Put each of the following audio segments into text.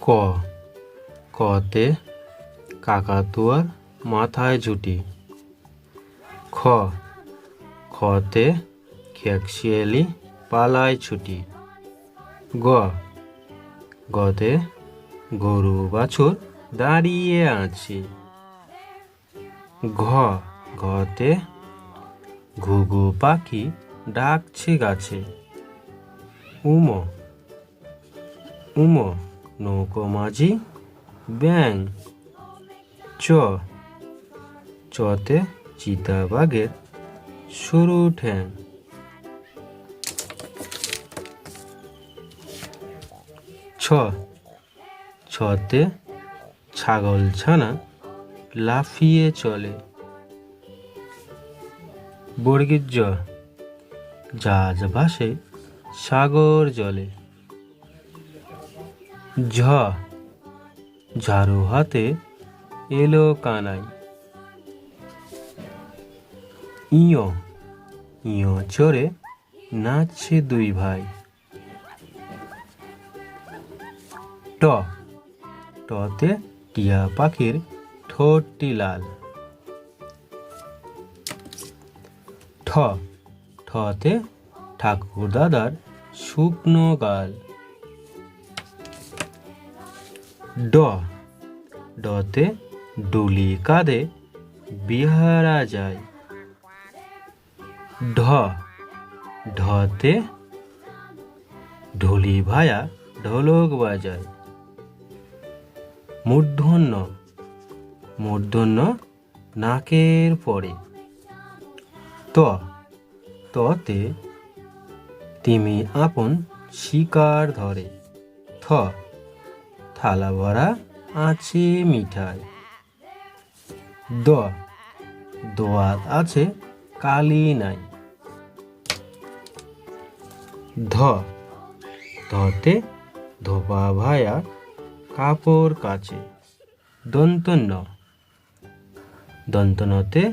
ক। কতে কাকাতুয়ার মাথায় ঝুটি। খ। খতে খেকশিয়ালি পালায় ছুটি। গ। গতে গরু বাছুর দাঁড়িয়ে আছে। ঘ। ঘতে ঘুঘু পাখি ডাকছে গাছে। উম। উম। নৌকো মাঝি ব্যাং চ। চতে চিতাবাঘের সরু ঠ্যাং। ছ। ছতে ছাগল ছানা লাফিয়ে চলে। বর্গীর জ। জাহাজ ভাসে সাগর জলে। ঝ। ঝাড়ু হাতে এলো কানাই। ইয়। ইয় চড়ে নাচছে দুই ভাই। ট। টতে টিয়া পাখির ঠোঁটটি লাল। ঠ। ঠতে ঠাকুর দাদার শুকনো গাল। ড। ডতে ডুলি কাঁধে বিহারা যায়। ঢ। ঢতে ঢুলি ভায়া ঢোলক বাজায়। মূর্ধন্য। মূর্ধন্য নাকের পরে। ত। ততে তিমি আপন শিকার ধরে। থ। থালা ভরা আছে মিঠাই। দ দোয়াত আছে কালি নাই। ধ। ধতে ধোপা ভায়া কাপড় কাচে। দন্তন্য। দন্তনতে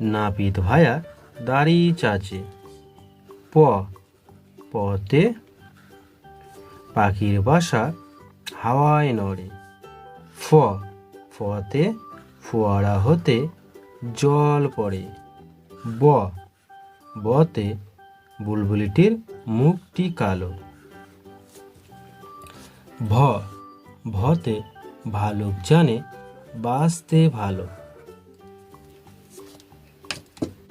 নাপিত ভায়া দাড়ি চাচে। প। পতে পাখির বাসা হাওয়ায় নড়ে। ফ, ফতে ফোয়ারা হতে জল পড়ে। ব, বতে বুলবুলিটির মুখটি কালো। ভ, ভতে ভালুক জানে বাঁচতে ভালো।